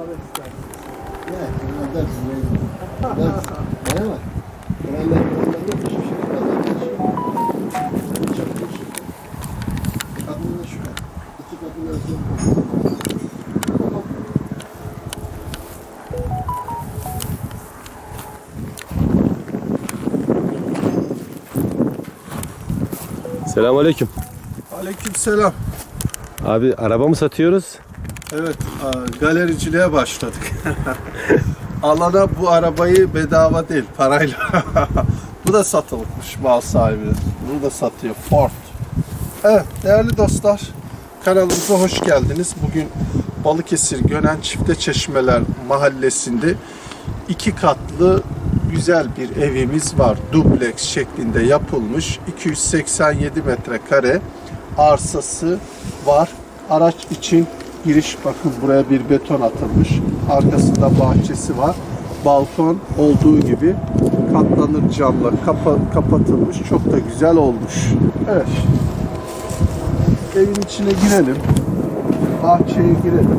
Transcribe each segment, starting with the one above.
Çok teşekkür şu an. İki kadın arasında. Selamünaleyküm. Aleykümselam. Abi araba mı satıyoruz? Evet, galericiliğe başladık. Alana bu arabayı bedava değil, parayla. bu da satılıkmış mal sahibinin. Bunu da satıyor Ford. Evet, değerli dostlar, kanalımıza hoş geldiniz. Bugün Balıkesir Gönen Çifte Çeşmeler mahallesinde iki katlı güzel bir evimiz var. Dubleks şeklinde yapılmış. 287 metrekare arsası var. Araç için giriş bakın buraya bir beton atılmış. Arkasında bahçesi var. Balkon olduğu gibi katlanır camla kapa- kapatılmış. Çok da güzel olmuş. Evet. Evin içine girelim. Bahçeye girelim.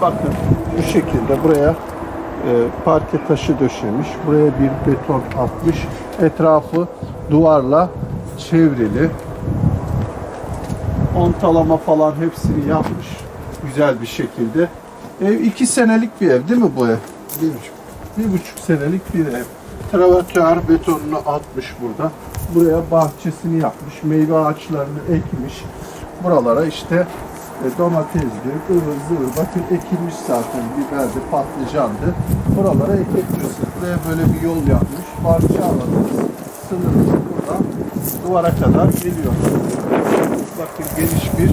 Bakın bu şekilde buraya e, parke taşı döşemiş. Buraya bir beton atmış. Etrafı duvarla çevrili. Ontalama falan hepsini yapmış. Güzel bir şekilde. Ev iki senelik bir ev değil mi bu ev? Bir buçuk. Bir buçuk senelik bir ev. Travatör betonunu atmış burada. Buraya bahçesini yapmış. Meyve ağaçlarını ekmiş. Buralara işte e, domatesdi, ıvır zıvır. Bakın ekilmiş zaten biberdi, patlıcandı. Buralara ekebiliyorsunuz. Buraya böyle bir yol yapmış. Bahçe alanı sınırı buradan duvara kadar geliyor. Bakın geniş bir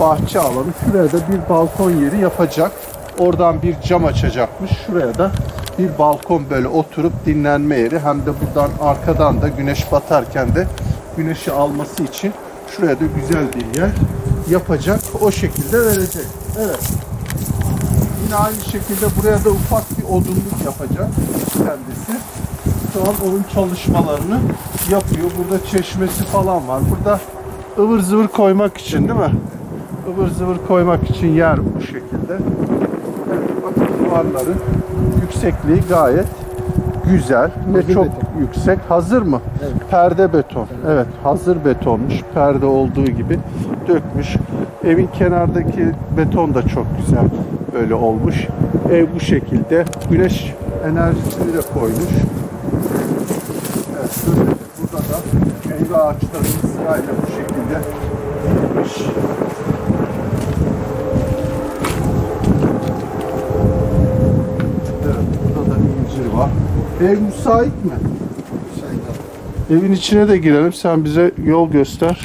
bahçe alanı. Şuraya da bir balkon yeri yapacak. Oradan bir cam açacakmış. Şuraya da bir balkon böyle oturup dinlenme yeri. Hem de buradan arkadan da güneş batarken de güneşi alması için şuraya da güzel bir yer yapacak. O şekilde verecek. Evet. Yine aynı şekilde buraya da ufak bir odunluk yapacak kendisi. Şu an onun çalışmalarını yapıyor. Burada çeşmesi falan var. Burada ıvır zıvır koymak için değil mi? Ivır zıvır koymak için yer bu şekilde. Evet, bakın duvarları yüksekliği gayet güzel ve Hazır çok beton. yüksek. Hazır mı? Evet. Perde beton. Evet, hazır betonmuş. Perde olduğu gibi dökmüş. Evin kenardaki beton da çok güzel böyle olmuş. Ev bu şekilde. Güneş enerjisini de koymuş. Evet, burada da meyve ağaçları sırayla bu şekilde dikmiş. Evet, burada da incir var. Ev müsait mi? Evin içine de girelim. Sen bize yol göster.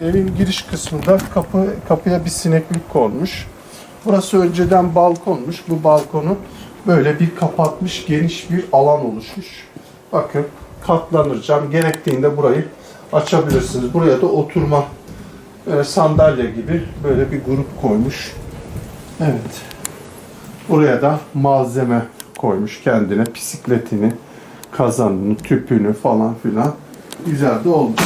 Evin giriş kısmında kapı kapıya bir sineklik konmuş. Burası önceden balkonmuş. Bu balkonu böyle bir kapatmış, geniş bir alan oluşmuş. Bakın katlanır cam. Gerektiğinde burayı açabilirsiniz. Buraya da oturma e, sandalye gibi böyle bir grup koymuş. Evet. Buraya da malzeme koymuş kendine. Bisikletini, kazanını, tüpünü falan filan. Güzel de olmuş.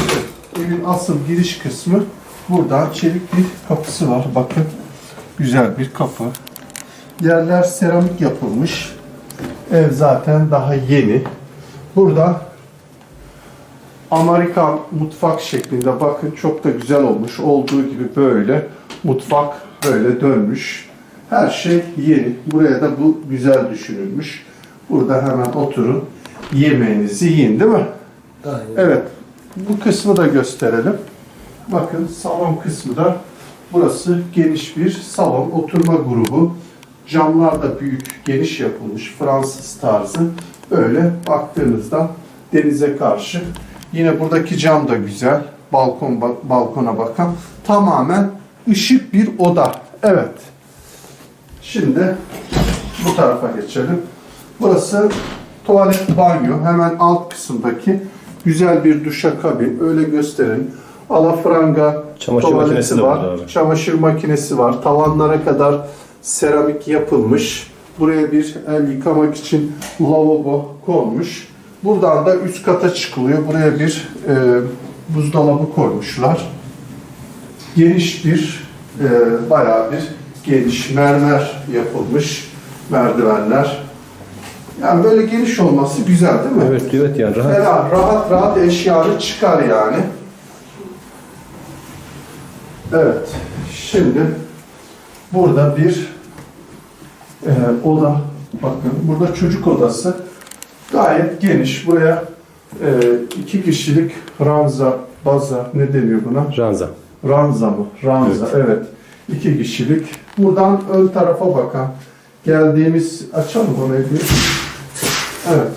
Evin asıl giriş kısmı buradan çelik bir kapısı var. Bakın güzel bir kapı. Yerler seramik yapılmış. Ev zaten daha yeni. Burada Amerikan mutfak şeklinde bakın çok da güzel olmuş. Olduğu gibi böyle mutfak böyle dönmüş. Her şey yeni. Buraya da bu güzel düşünülmüş. Burada hemen oturun. Yemeğinizi yiyin değil mi? Aynen. Evet. Bu kısmı da gösterelim. Bakın salon kısmı da burası geniş bir salon oturma grubu. Camlar da büyük, geniş yapılmış Fransız tarzı. Böyle baktığınızda denize karşı. Yine buradaki cam da güzel. Balkon balkona bakan tamamen ışık bir oda. Evet. Şimdi bu tarafa geçelim. Burası tuvalet banyo. Hemen alt kısımdaki güzel bir duşakabin. Öyle gösterin. Alafranga Çamaşır makinesi var. abi. Çamaşır makinesi var. Tavanlara kadar seramik yapılmış. Buraya bir el yıkamak için lavabo konmuş. Buradan da üst kata çıkılıyor. Buraya bir e, buzdolabı koymuşlar. Geniş bir, e, bayağı bir geniş mermer yapılmış. merdivenler. Yani böyle geniş olması güzel değil mi? Evet evet yani rahat. Ferah, rahat rahat eşyanı çıkar yani. Evet. Şimdi burada bir e, oda. Bakın burada çocuk odası. Gayet geniş. Buraya e, iki kişilik ranza, baza ne deniyor buna? Ranza. Ranza mı? Ranza, evet. İki kişilik. Buradan ön tarafa bakan geldiğimiz... Açalım onu bir. Evet.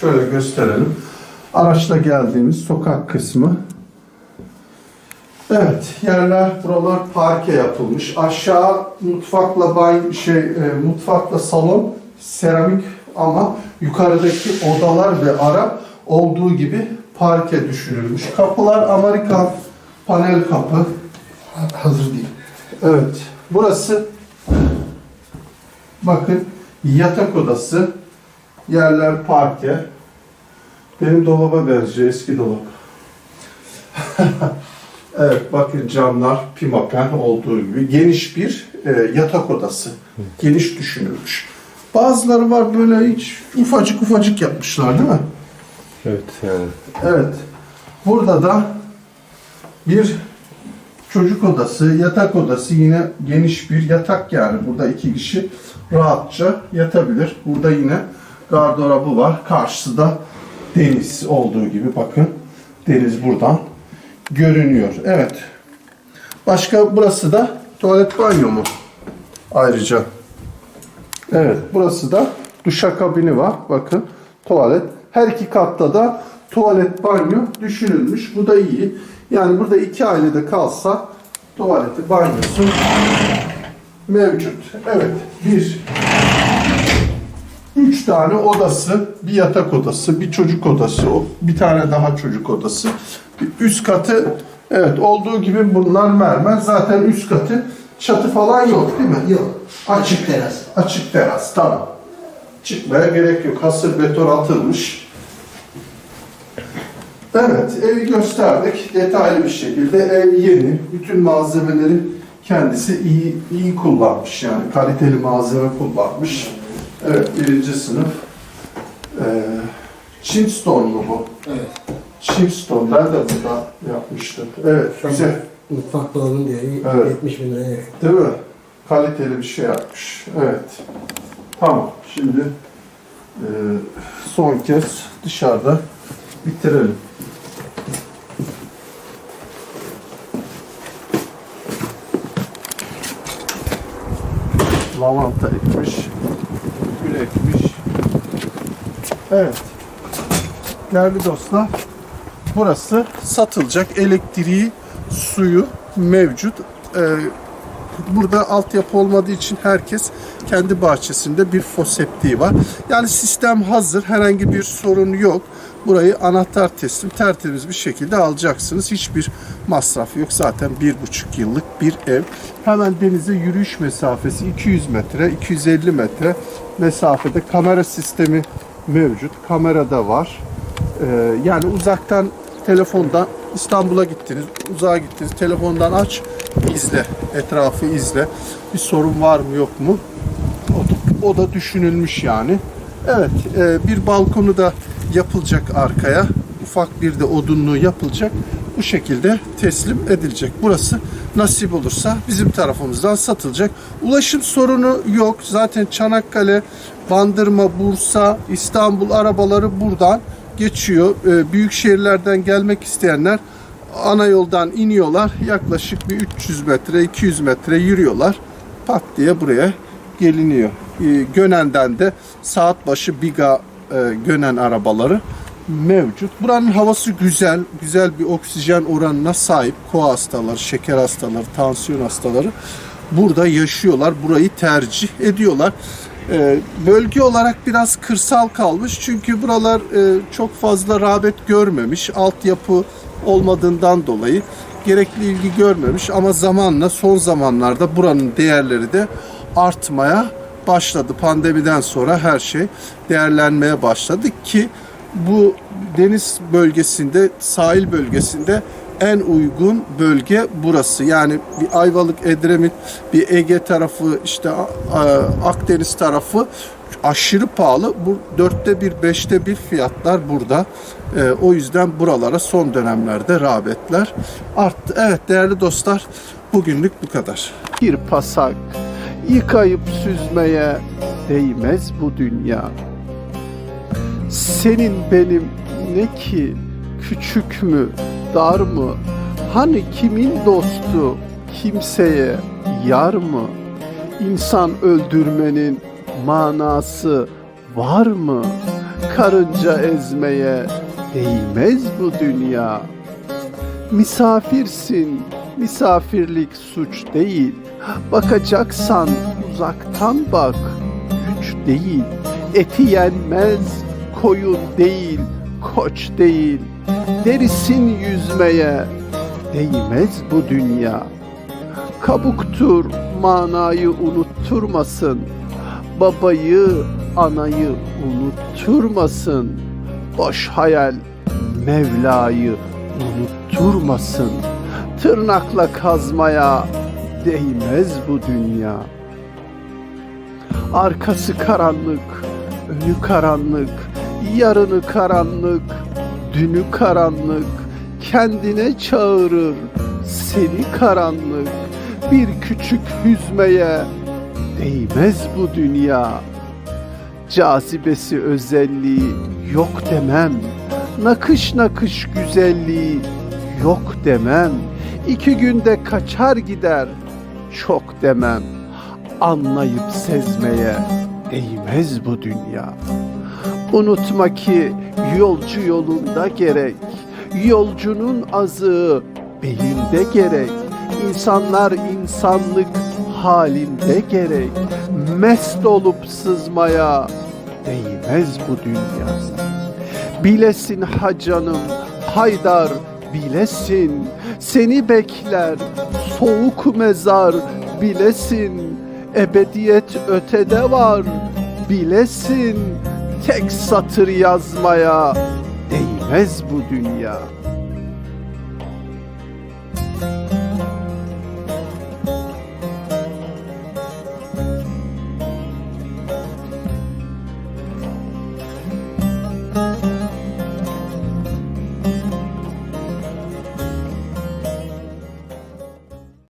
Şöyle gösterelim. Araçla geldiğimiz sokak kısmı. Evet, yerler buralar parke yapılmış. Aşağı mutfakla bay şey e, mutfakla salon seramik ama yukarıdaki odalar ve ara olduğu gibi parke düşünülmüş. Kapılar Amerikan panel kapı. Hazır değil. Evet. Burası bakın yatak odası. Yerler parke. Benim dolaba benziyor eski dolap. evet bakın camlar pimapen olduğu gibi geniş bir e, yatak odası. Geniş düşünülmüş. Bazıları var böyle hiç ufacık ufacık yapmışlar değil mi? Evet yani. Evet. Burada da bir çocuk odası, yatak odası yine geniş bir yatak yani. Burada iki kişi rahatça yatabilir. Burada yine gardırobı var. Karşıda deniz olduğu gibi bakın. Deniz buradan görünüyor. Evet. Başka burası da tuvalet banyo mu? Ayrıca. Evet, burası da duşakabini var. Bakın, tuvalet. Her iki katta da tuvalet, banyo düşünülmüş. Bu da iyi. Yani burada iki ailede kalsa tuvaleti, banyosu mevcut. Evet, bir, üç tane odası, bir yatak odası, bir çocuk odası, bir tane daha çocuk odası. Üst katı, evet olduğu gibi bunlar mermer. Zaten üst katı çatı falan yok değil mi? Yok. Açık teras. Açık teras, tamam. Çıkmaya gerek yok. Hasır beton atılmış. Evet, evi gösterdik detaylı bir şekilde. Ev yeni. Bütün malzemeleri kendisi iyi iyi kullanmış yani. Kaliteli malzeme kullanmış. Evet, birinci sınıf. Ee, Chimstone mu bu? Evet. Chimstone. Ben de burada yapmıştım. Evet, güzel. Mutfak dolabın diye Evet. 70 bin liraya. Değil mi? Kaliteli bir şey yapmış. Evet. Tamam. Şimdi e, son kez dışarıda bitirelim. Lavanta ekmiş. Gül ekmiş. Evet. Değerli dostlar, burası satılacak elektriği, suyu mevcut. Ee, burada altyapı olmadığı için herkes kendi bahçesinde bir foseptiği var. Yani sistem hazır, herhangi bir sorun yok. Burayı anahtar teslim tertemiz bir şekilde alacaksınız. Hiçbir masraf yok. Zaten bir buçuk yıllık bir ev. Hemen denize yürüyüş mesafesi 200 metre, 250 metre mesafede kamera sistemi mevcut. Kamera da var. Ee, yani uzaktan telefondan İstanbul'a gittiniz, uzağa gittiniz, telefondan aç, izle, etrafı izle. Bir sorun var mı yok mu? O, da düşünülmüş yani. Evet, e, bir balkonu da yapılacak arkaya. Ufak bir de odunluğu yapılacak. Bu şekilde teslim edilecek. Burası nasip olursa bizim tarafımızdan satılacak. Ulaşım sorunu yok. Zaten Çanakkale, Bandırma, Bursa, İstanbul arabaları buradan geçiyor. Ee, büyük şehirlerden gelmek isteyenler ana yoldan iniyorlar. Yaklaşık bir 300 metre, 200 metre yürüyorlar. Pat diye buraya geliniyor. Ee, Gönen'den de saat başı Biga e, Gönen arabaları mevcut. Buranın havası güzel, güzel bir oksijen oranına sahip. Koa hastaları, şeker hastaları, tansiyon hastaları burada yaşıyorlar. Burayı tercih ediyorlar. Ee, bölge olarak biraz kırsal kalmış çünkü buralar e, çok fazla rağbet görmemiş. Altyapı olmadığından dolayı gerekli ilgi görmemiş ama zamanla son zamanlarda buranın değerleri de artmaya başladı. Pandemiden sonra her şey değerlenmeye başladı ki bu deniz bölgesinde, sahil bölgesinde en uygun bölge burası. Yani bir Ayvalık, Edremit, bir Ege tarafı, işte Akdeniz tarafı aşırı pahalı. Bu dörtte bir, beşte bir fiyatlar burada. Ee, o yüzden buralara son dönemlerde rağbetler arttı. Evet değerli dostlar, bugünlük bu kadar. Bir pasak yıkayıp süzmeye değmez bu dünya. Senin benim ne ki küçük mü, dar mı? Hani kimin dostu, kimseye yar mı? İnsan öldürmenin manası var mı? Karınca ezmeye değmez bu dünya. Misafirsin, misafirlik suç değil. Bakacaksan uzaktan bak, güç değil. Eti yenmez, koyun değil, koç değil. Derisin yüzmeye değmez bu dünya. Kabuktur manayı unutturmasın. Babayı, anayı unutturmasın. Boş hayal Mevla'yı unutturmasın. Tırnakla kazmaya değmez bu dünya. Arkası karanlık, önü karanlık, yarını karanlık, dünü karanlık, kendine çağırır seni karanlık. Bir küçük hüzmeye değmez bu dünya. Cazibesi özelliği yok demem. Nakış nakış güzelliği yok demem. İki günde kaçar gider çok demem. Anlayıp sezmeye değmez bu dünya. Unutma ki yolcu yolunda gerek. Yolcunun azığı belinde gerek. İnsanlar insanlık halinde gerek. Mest olup sızmaya değmez bu dünya. Bilesin ha canım Haydar bilesin seni bekler soğuk mezar bilesin ebediyet ötede var bilesin tek satır yazmaya değmez bu dünya.